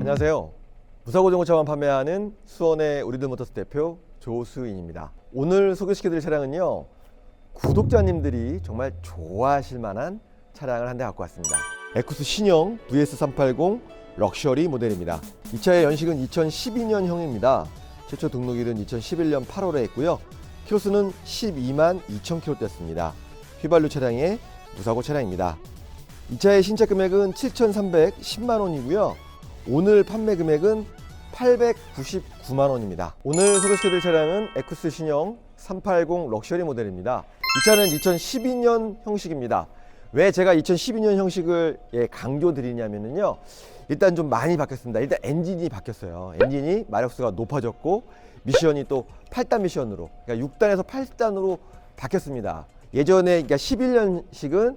안녕하세요. 무사고 중고차만 판매하는 수원의 우리들 모터스 대표 조수인입니다. 오늘 소개시켜드릴 차량은요. 구독자님들이 정말 좋아하실 만한 차량을 한 대 갖고 왔습니다. 에쿠스 신형 VS380 럭셔리 모델입니다. 이 차의 연식은 2012년형입니다. 최초 등록일은 2011년 8월에 했고요. 키로수는 12만 2천 킬로 됐습니다. 휘발유 차량의 무사고 차량입니다. 이 차의 신차 금액은 7,310만 원이고요. 오늘 판매 금액은 899만 원입니다. 오늘 소개시켜드릴 차량은 에쿠스 신형 380 럭셔리 모델입니다. 이 차는 2012년 형식입니다. 왜 제가 2012년 형식을 예, 강조드리냐면요. 일단 좀 많이 바뀌었습니다. 일단 엔진이 바뀌었어요. 엔진이 마력수가 높아졌고 미션이 또 8단 미션으로 그러니까 6단에서 8단으로 바뀌었습니다. 예전에 그러니까 11년식은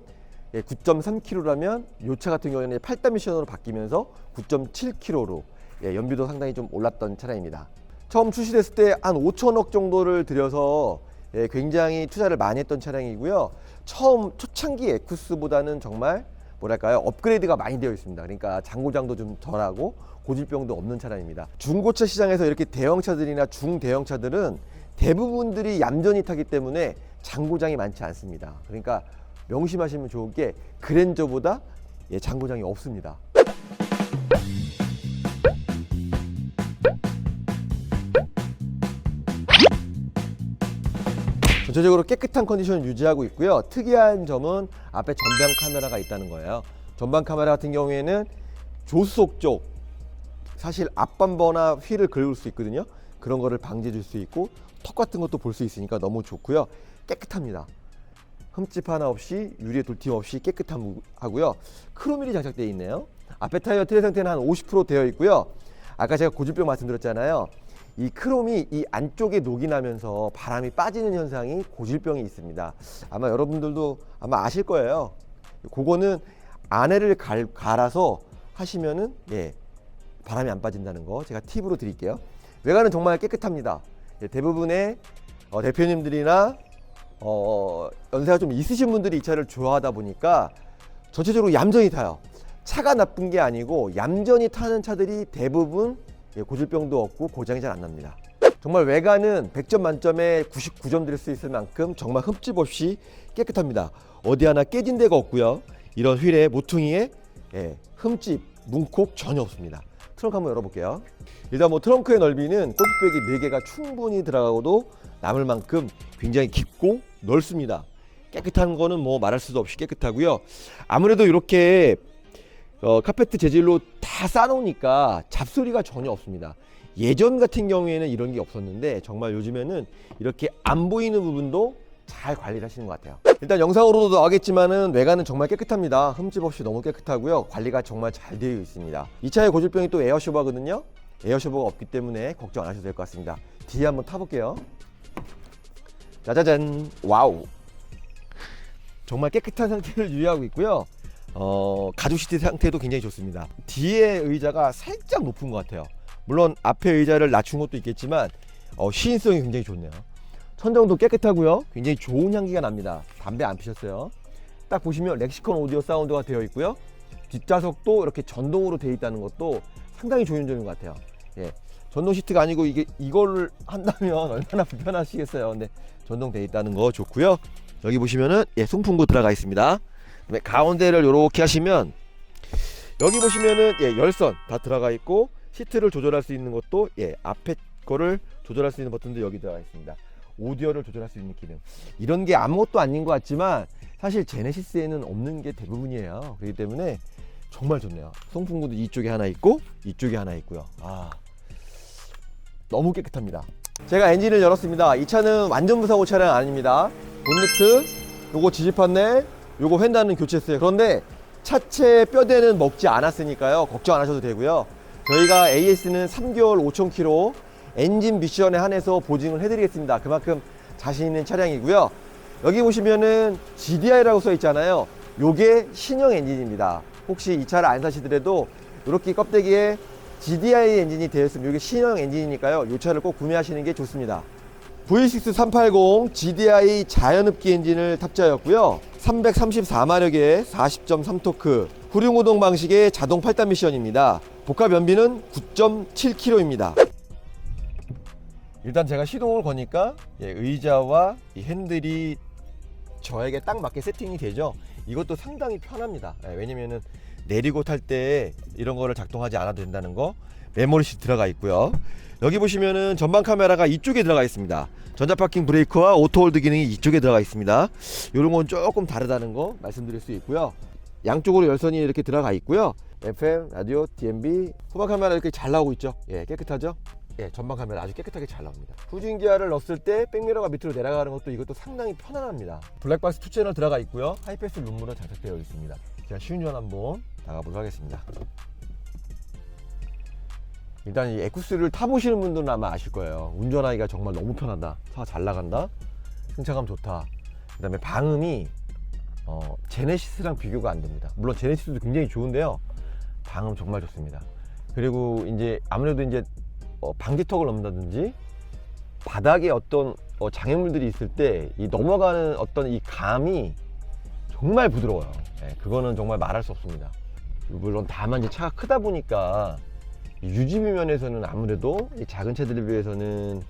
9.3kg라면 이차 같은 경우에는 8단 미션으로 바뀌면서 9.7kg로 예, 연비도 상당히 좀 올랐던 차량입니다. 처음 출시됐을 때 한 5천억 정도를 들여서 예, 굉장히 투자를 많이 했던 차량이고요. 처음 초창기 에쿠스보다는 정말 뭐랄까요 업그레이드가 많이 되어 있습니다. 그러니까 장고장도 좀 덜하고 고질병도 없는 차량입니다. 중고차 시장에서 이렇게 대형차들이나 중대형차들은 대부분들이 얌전히 타기 때문에 장고장이 많지 않습니다. 그러니까 명심하시면 좋은 게 그랜저보다 예, 장고장이 없습니다. 전체적으로 깨끗한 컨디션을 유지하고 있고요. 특이한 점은 앞에 전방 카메라가 있다는 거예요. 전방 카메라 같은 경우에는 조수석 쪽 사실 앞범버나 휠을 긁을 수 있거든요. 그런 거를 방지해 줄 수 있고 턱 같은 것도 볼 수 있으니까 너무 좋고요. 깨끗합니다. 흠집 하나 없이 유리에 돌팀 없이 깨끗하고요. 크로밀이 장착되어 있네요. 앞에 타이어 트레 상태는 한 50% 되어 있고요. 아까 제가 고질병 말씀드렸잖아요. 이 크롬이 이 안쪽에 녹이 나면서 바람이 빠지는 현상이 고질병이 있습니다. 아마 여러분들도 아마 아실 거예요. 그거는 안에를 갈, 갈아서 하시면은 예, 바람이 안 빠진다는 거 제가 팁으로 드릴게요. 외관은 정말 깨끗합니다. 예, 대부분의 어, 대표님들이나 어, 연세가 좀 있으신 분들이 이 차를 좋아하다 보니까 전체적으로 얌전히 타요. 차가 나쁜 게 아니고 얌전히 타는 차들이 대부분 예, 고질병도 없고 고장이 잘 안 납니다. 정말 외관은 100점 만점에 99점 드릴 수 있을 만큼 정말 흠집 없이 깨끗합니다. 어디 하나 깨진 데가 없고요. 이런 휠에 모퉁이에 예, 흠집, 문콕 전혀 없습니다. 트렁크 한번 열어볼게요. 일단 뭐 트렁크의 넓이는 골프백이 4개가 충분히 들어가고도 남을 만큼 굉장히 깊고 넓습니다. 깨끗한 거는 뭐 말할 수도 없이 깨끗하고요. 아무래도 이렇게 어, 카페트 재질로 다 싸놓으니까 잡소리가 전혀 없습니다. 예전 같은 경우에는 이런 게 없었는데 정말 요즘에는 이렇게 안 보이는 부분도 잘 관리를 하시는 것 같아요. 일단 영상으로도 나가겠지만은 외관은 정말 깨끗합니다. 흠집 없이 너무 깨끗하고요. 관리가 정말 잘 되어 있습니다. 이 차의 고질병이 또 에어쇼버거든요. 에어쇼버가 없기 때문에 걱정 안 하셔도 될 것 같습니다. 뒤에 한번 타볼게요. 짜자잔, 와우. 정말 깨끗한 상태를 유지하고 있고요. 어, 가죽 시트 상태도 굉장히 좋습니다. 뒤에 의자가 살짝 높은 것 같아요. 물론 앞에 의자를 낮춘 것도 있겠지만 어, 시인성이 굉장히 좋네요. 천정도 깨끗하고요. 굉장히 좋은 향기가 납니다. 담배 안 피셨어요. 딱 보시면 렉시콘 오디오 사운드가 되어 있고요. 뒷좌석도 이렇게 전동으로 되어 있다는 것도 상당히 좋은 점인 것 같아요. 예. 전동 시트가 아니고 이게 이걸 한다면 얼마나 불편하시겠어요. 근데 전동 되어 있다는 거 좋고요. 여기 보시면은 예, 송풍구 들어가 있습니다. 그다음에 가운데를 이렇게 하시면 여기 보시면은 예, 열선 다 들어가 있고 시트를 조절할 수 있는 것도 예, 앞에 거를 조절할 수 있는 버튼도 여기 들어가 있습니다. 오디오를 조절할 수 있는 기능. 이런 게 아무것도 아닌 것 같지만 사실 제네시스에는 없는 게 대부분이에요. 그렇기 때문에 정말 좋네요. 송풍구도 이쪽에 하나 있고 이쪽에 하나 있고요. 아 너무 깨끗합니다. 제가 엔진을 열었습니다. 이 차는 완전 무사고 차량 아닙니다. 본네트, 요거 지지 판넬, 요거 휀다는 교체했어요. 그런데 차체 뼈대는 먹지 않았으니까요. 걱정 안 하셔도 되고요. 저희가 AS는 3개월 5,000km 엔진 미션에 한해서 보증을 해드리겠습니다. 그만큼 자신 있는 차량이고요. 여기 보시면은 GDI라고 써 있잖아요. 요게 신형 엔진입니다. 혹시 이 차를 안 사시더라도 이렇게 껍데기에 GDI 엔진이 되어 있으면 이게 신형 엔진이니까요. 이 차를 꼭 구매하시는 게 좋습니다. V6 380 GDI 자연흡기 엔진을 탑재하였고요. 334마력 의 40.3토크, 후륜구동 방식의 자동 8단 미션입니다. 복합 연비는 9.7kg입니다. 일단 제가 시동을 거니까 예, 의자와 이 핸들이 저에게 딱 맞게 세팅이 되죠. 이것도 상당히 편합니다. 예, 왜냐면은 내리고 탈 때 이런 거를 작동하지 않아도 된다는 거 메모리시 들어가 있고요. 여기 보시면은 전방 카메라가 이쪽에 들어가 있습니다. 전자 파킹 브레이크와 오토 홀드 기능이 이쪽에 들어가 있습니다. 이런 건 조금 다르다는 거 말씀드릴 수 있고요. 양쪽으로 열선이 이렇게 들어가 있고요. FM, 라디오, DMB, 후방 카메라 이렇게 잘 나오고 있죠. 예, 깨끗하죠? 예, 전방 카메라 아주 깨끗하게 잘 나옵니다. 후진 기어를 넣었을 때 백미러가 밑으로 내려가는 것도 이것도 상당히 편안합니다. 블랙박스 2 채널 들어가 있고요. 하이패스 룸으로 장착되어 있습니다. 제가 시운전 한번 나가보도록 하겠습니다. 일단 이 에쿠스를 타보시는 분들은 아마 아실 거예요. 운전하기가 정말 너무 편하다. 차 잘 나간다. 승차감 좋다. 그 다음에 방음이 어, 제네시스랑 비교가 안 됩니다. 물론 제네시스도 굉장히 좋은데요. 방음 정말 좋습니다. 그리고 이제 아무래도 이제 어, 방지턱을 넘는다든지 바닥에 어떤 어, 장애물들이 있을 때 이 넘어가는 어떤 이 감이 정말 부드러워요. 예, 그거는 정말 말할 수 없습니다. 물론 다만 이제 차가 크다 보니까 이 유지비 면에서는 아무래도 이 작은 차들에 비해서는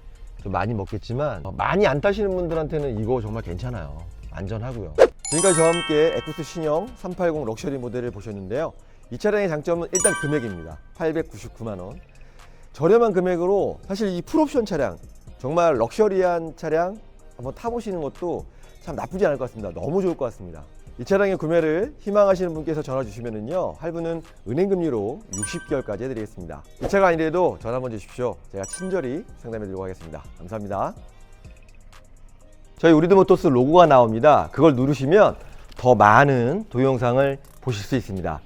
좀 많이 먹겠지만 어, 많이 안 타시는 분들한테는 이거 정말 괜찮아요. 안전하고요. 지금까지 저와 함께 에쿠스 신형 380 럭셔리 모델을 보셨는데요. 이 차량의 장점은 일단 금액입니다. 899만 원. 저렴한 금액으로 사실 이 풀옵션 차량 정말 럭셔리한 차량 한번 타보시는 것도 참 나쁘지 않을 것 같습니다. 너무 좋을 것 같습니다. 이 차량의 구매를 희망하시는 분께서 전화 주시면은요 할부는 은행 금리로 60개월까지 해드리겠습니다. 이 차가 아니래도 전화 한번 주십시오. 제가 친절히 상담해 드리도록 하겠습니다. 감사합니다. 저희 우리드모토스 로고가 나옵니다. 그걸 누르시면 더 많은 동영상을 보실 수 있습니다.